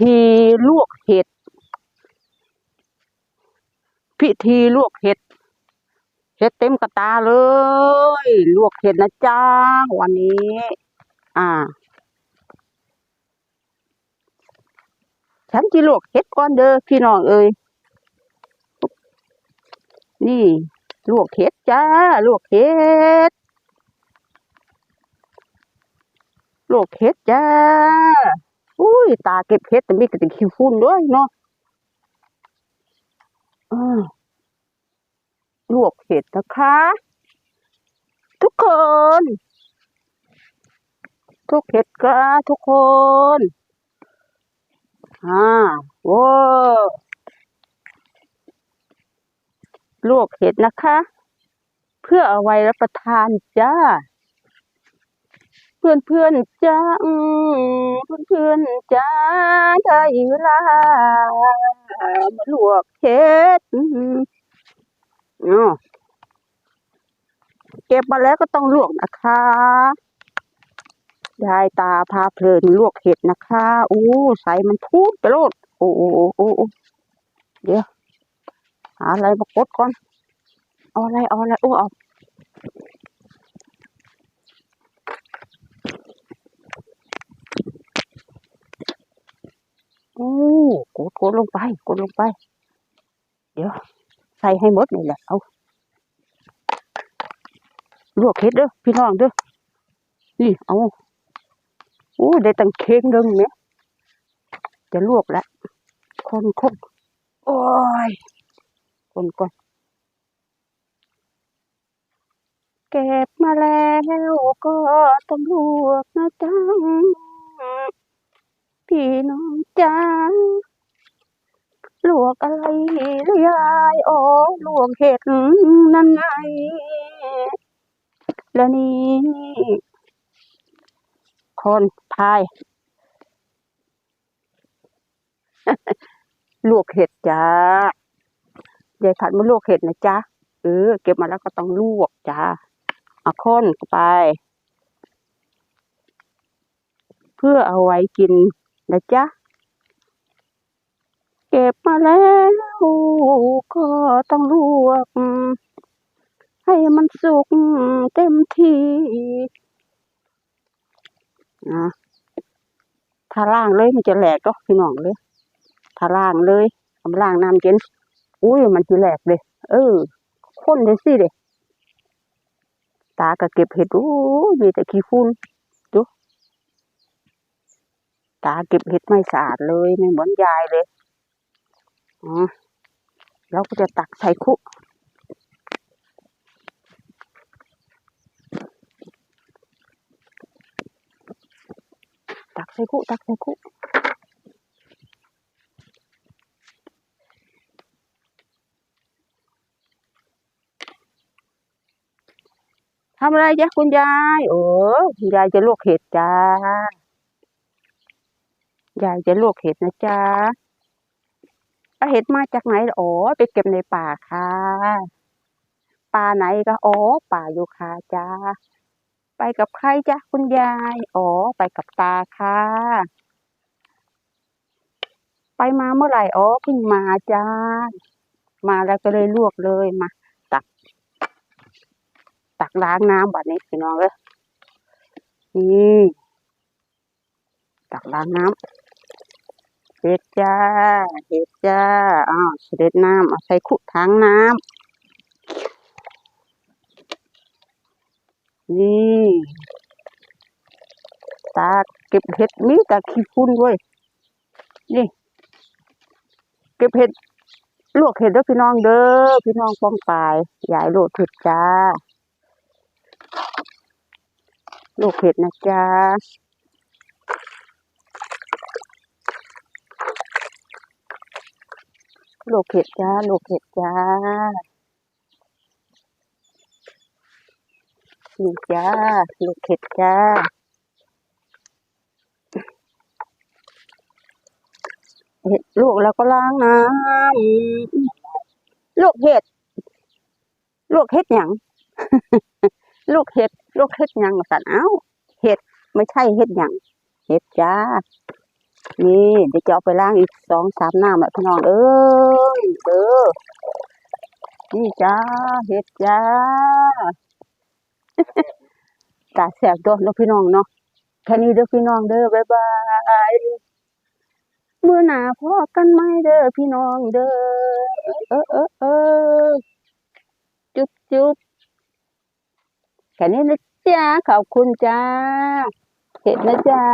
ธีลวกเห็ด พิธีลวกเห็ด เห็ดเต็มกระตาเลย ลวกเห็ดนะจ้าวันนี้ อ่า ฉันจะลวกเห็ดก่อนเด้อพี่น้องเอ้ยนี่ ลวกเห็ดจ้า ลวกเห็ดลวกเห็ดจ้า ยตาเก็บเห็ดแต่มีกระติกขี้ฝุ่นด้วยเนาะลวกเห็ดนะคะ ทุกคน ทุกเห็ดก็ทุกคนอ่าโว้ลวกเห็ดนะคะ เพื่อเอาไว้รับประทานจ้า เพื่อนเพื่อนๆจ้าอืม เพื่อนเพื่อนๆจ้าได้เวลามาลวกเห็ดเก็บมาแล้วก็ต้องลวกนะคะยายตาพาเพลินลวกเห็ดนะคะโอ้ใส่มันพูดไปโลดโอ้โอโอ้โอ้โอ้เดี๋ยวหาอะไรมากดก่อนเอาอะไรเอาอะไรโอ้เอา โอ้กดกดลงไปกดลงไป เดี๋ยว ใส่ให้หมดนี่แหละเอาลวกเห็ดเด้อพี่น้องเด้อนี่เอาโอ้ได้ตั้งเค้งเดิงเนี่ยจะลวกแล้วคนคนโอ้ยคนก่อนเก็บมาแล้วก็ต้องลวกนะจ๊ะพี่น้อง จ้าลวกอะไรหรือยายอ๋อลวกเห็ดนั่นไงแล้วนี่คนพาย ลวกเห็ดจ้ายายผัดมาลวกเห็ดนะจ๊ะเออ เก็บมาแล้วก็ต้องลวกจ้าเอาค้นไป เพื่อเอาไว้กินนะจ๊ะ เก็บมาแล้วก็ต้องลวก ให้มันสุกเต็มที่นะถ้าล่างเลยมันจะแหลกก็พี่น้องเลยถ้าล่างเลยเอามาล่างน้ำเย็นอุ้ยมันจะแหลกเลย เออข้นเลยสิเด็ตาก็เก็บเห็ดโอ้ยมีแต่ขี้ฝุ่นดูตาเก็บเห็ดไม่สะอาดเลยไม่เหมือนยายเลย เราก็จะตักใส่คุตักใส่คุตักใส่คุทำอะไรจ๊ะคุณยาย โอ้คุณยายจะลวกเห็ดจ้ายายจะลวกเห็ดนะจ๊ะ เอาเห็ดมาจากไหนอ๋อไปเก็บในป่าค่ะ ป่าไหนก็อ๋อป่าโยคาจ้า ไปกับใครจ๊ะคุณยายอ๋อไปกับตาค่ะ ไปมาเมื่อไหร่อ๋อเพิ่งมาจ้า มาแล้วก็เลยลวกเลยมา ตัก ตักล้างน้ำบัดนี้พี่น้องเอ้ยนี่ตักล้างน้ำ เห็ดจ้าเห็ดจ้า อ้าวเสด็จน้ำเอาใส่ขุทางน้ำ นี่ ตาเก็บเห็ดมีต่ขี้ฝุ่นเว้ย นี่ เก็บเห็ดลวกเห็ดเด้อพี่น้องเด้อ พี่น้องป้องปลายยายโลดเห็ดจ้าลวกเห็ดนะจ้า ลวกเห็ดจ้าลวกเห็ดจ้านี่จ้าลวกเห็ดจ้าเห็ดลวกแล้วก็ล้างน้ำลวกเห็ดลวกเห็ดหยังลวกเห็ดลวกเห็ดหยังสันเอ้าเห็ดไม่ใช่เห็ดหยังเห็ดจ้า นี่เดี๋ยวจะเอาไปล้างอีกสองสามน้ำแหละพี่น้องเอ้ยเด้อนี่จ้าเห็ดจ้าตาแสบตัวเนะพี่น้องเนาะแค่นี้เด้อพี่น้องเด้อบ๊ายบายเมื่อหนาพอกันไหมเด้อพี่น้องเด้อเออเออเออจุ๊บจุ๊บแค่นี้นะจ้าขอบคุณจ้าเห็ดนะจ้า